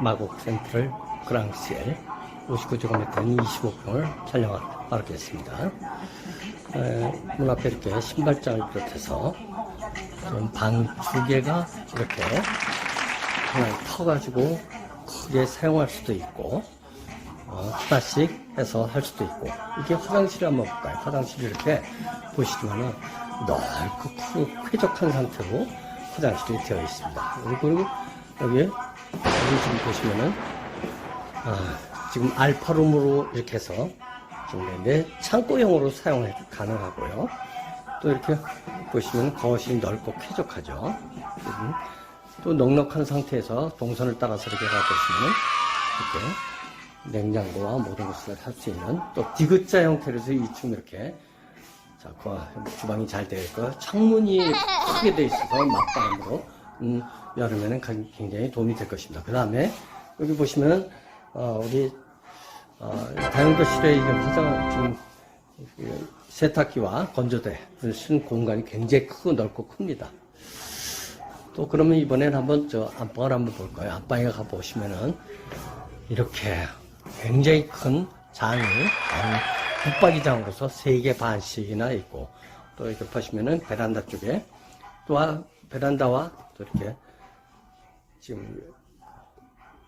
마곡 센트럴 그랑시엘 59제곱미터인 25평을 촬영하겠습니다. 문 앞에 이렇게 신발장을 비롯해서 방두 개가 이렇게 하나 터가지고 크게 사용할 수도 있고 어, 하나씩 해서 할 수도 있고 이게 화장실을 한번 볼까요? 화장실이 이렇게 보시면은 넓고 크고 쾌적한 상태로 화장실이 되어 있습니다. 그리고 여기 여기 지금 보시면은 아, 지금 알파룸으로 이렇게 해서 지금 내 창고형으로 사용 가능하고요. 또 이렇게 보시면 거실이 넓고 쾌적하죠. 음, 또 넉넉한 상태에서 동선을 따라서 이렇게 가보시면 이렇게 냉장고와 모든 것을 할 수 있는 또 디귿자 형태로 해서 2층 이렇게 자, 그 주방이 잘 되어 있고 창문이 크게 되어 있어서 맞바람으로 음, 여름에는 굉장히 도움이 될 것입니다. 그 다음에 여기 보시면 어, 우리 어, 이제 화장 지금 그 세탁기와 건조대를 쓴 공간이 굉장히 크고 넓고 큽니다. 또 그러면 이번엔 한번 저 안방을 한번 볼 거예요. 안방에 가 보시면은 이렇게 굉장히 큰 장이 붙박이장으로서 세개 반씩이나 있고 또 이렇게 보시면은 베란다 쪽에 또 베란다와 또 이렇게 지금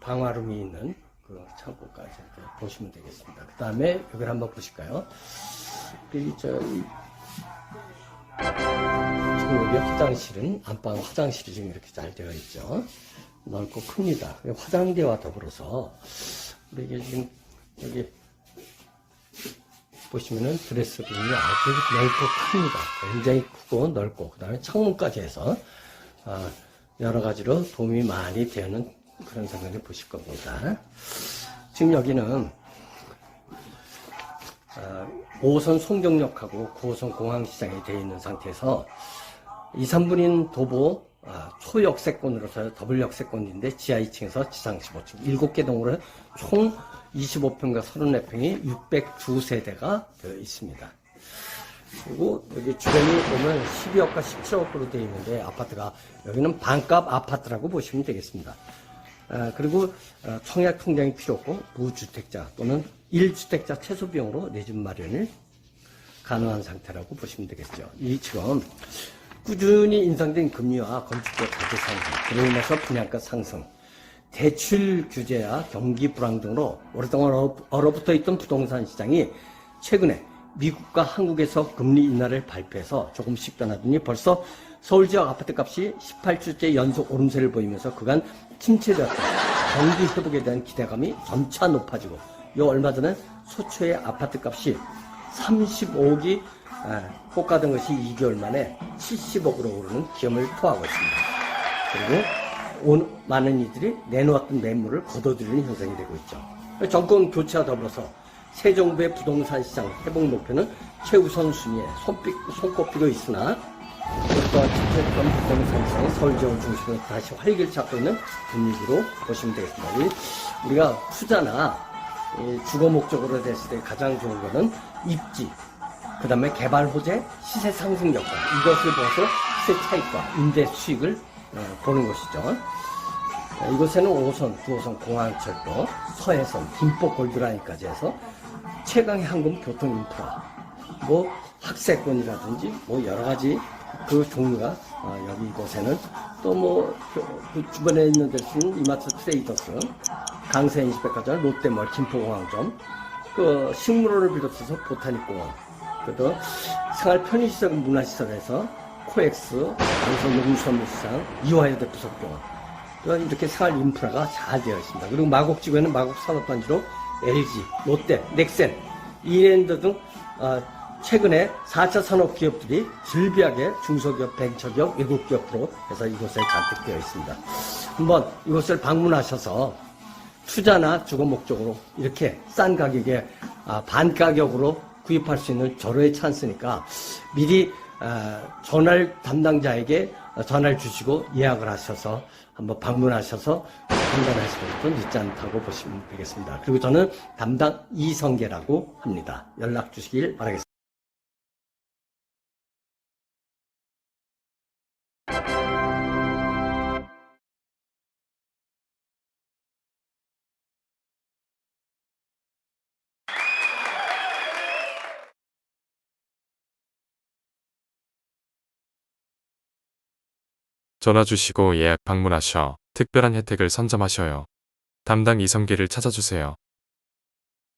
방화룸이 있는 그 창고까지 보시면 되겠습니다. 그 다음에 여기를 한번 보실까요? 저 지금 여기 화장실은 안방 화장실이 지금 이렇게 잘 되어 있죠. 넓고 큽니다. 화장대와 더불어서 우리 이게 지금 여기 보시면은 드레스룸이 아주 넓고 큽니다. 굉장히 크고 넓고 그 다음에 창문까지 해서 아, 여러 가지로 도움이 많이 되는 그런 생각을 보실 겁니다. 지금 여기는 5호선 송정역하고 9호선 공항시장이 되어 있는 상태에서 2, 3분인 도보 아, 초역세권으로서 더블 역세권인데 지하 2층에서 지상 15층 7개 동으로 총 25평과 34평이 602세대가 되어 있습니다. 그리고 여기 주변이 보면 12억과 17억 으로 되어 있는데 아파트가 여기는 반값 아파트라고 보시면 되겠습니다. 아, 그리고 어, 청약 통장이 필요 없고 무주택자 또는 1주택자 최소 비용으로 내 집 마련을 가능한 상태라고 보시면 되겠죠. 이 지금 꾸준히 인상된 금리와 건축재 가격 상승, 그로 인해서 분양가 상승, 대출 규제와 경기 불황 등으로 오랫동안 얼어붙어 있던 부동산 시장이 최근에 미국과 한국에서 금리 인하를 발표해서 조금씩 변하더니 벌써 서울 지역 아파트 값이 18주째 연속 오름세를 보이면서 그간 침체되었던 경기 회복에 대한 기대감이 점차 높아지고 이 얼마 전에 소초의 아파트 값이 35억이 호가된 것이 2개월 만에 70억으로 오르는 기염을 토하고 있습니다. 그리고 온, 많은 이들이 내놓았던 매물을 거둬들이는 현상이 되고 있죠. 정권 교체와 더불어서 새 정부의 부동산 시장 회복 목표는 최우선 순위에 손꼽, 손꼽히고 있으나 또한 침체했던 부동산 시장이 서울 지역을 중심으로 다시 활기를 찾고 있는 분위기로 보시면 되겠습니다. 우리가 투자나 주거 목적으로 됐을 때 가장 좋은 것은 입지, 그 다음에 개발 호재, 시세 상승 효과 이것을 보아서 시세 차익과 임대 수익을 어, 보는 것이죠. 이곳에는 5호선, 9호선 공항철도, 서해선, 김포 골드라인까지 해서 최강의 항공 교통 인프라, 뭐 학세권이라든지 뭐 여러 가지 그 종류가 어, 여기 이곳에는 또뭐 그 주변에 있는 데서는 이마트 트레이더스, 강세인시백화점, 롯데몰, 김포공항점, 그 식물원을 비롯해서 보타닉공원, 그도 생활 편의시설 문화시설에서 코엑스, 강서 농수산물시장, 이화여대 부속병원 또한 이렇게 생활 인프라가 잘 되어 있습니다. 그리고 마곡지구에는 마곡산업단지로 LG, 롯데, 넥센, 이랜드 등 어, 최근에 4차 산업 기업들이 즐비하게 중소기업, 벤처기업, 외국기업으로 해서 이곳에 잔뜩 되어 있습니다. 한번 이곳을 방문하셔서 투자나 주거 목적으로 이렇게 싼 가격에 아, 반 가격으로 구입할 수 있는 절호의 찬스니까 미리 아, 전화를 담당자에게 전화를 주시고 예약을 하셔서 한번 방문하셔서 판단하시는 것도 늦지 않다고 보시면 되겠습니다. 그리고 저는 담당 이성계라고 합니다. 연락 주시길 바라겠습니다. 전화 주시고 예약 방문하셔 특별한 혜택을 선점하셔요. 담당 이성기를 찾아주세요.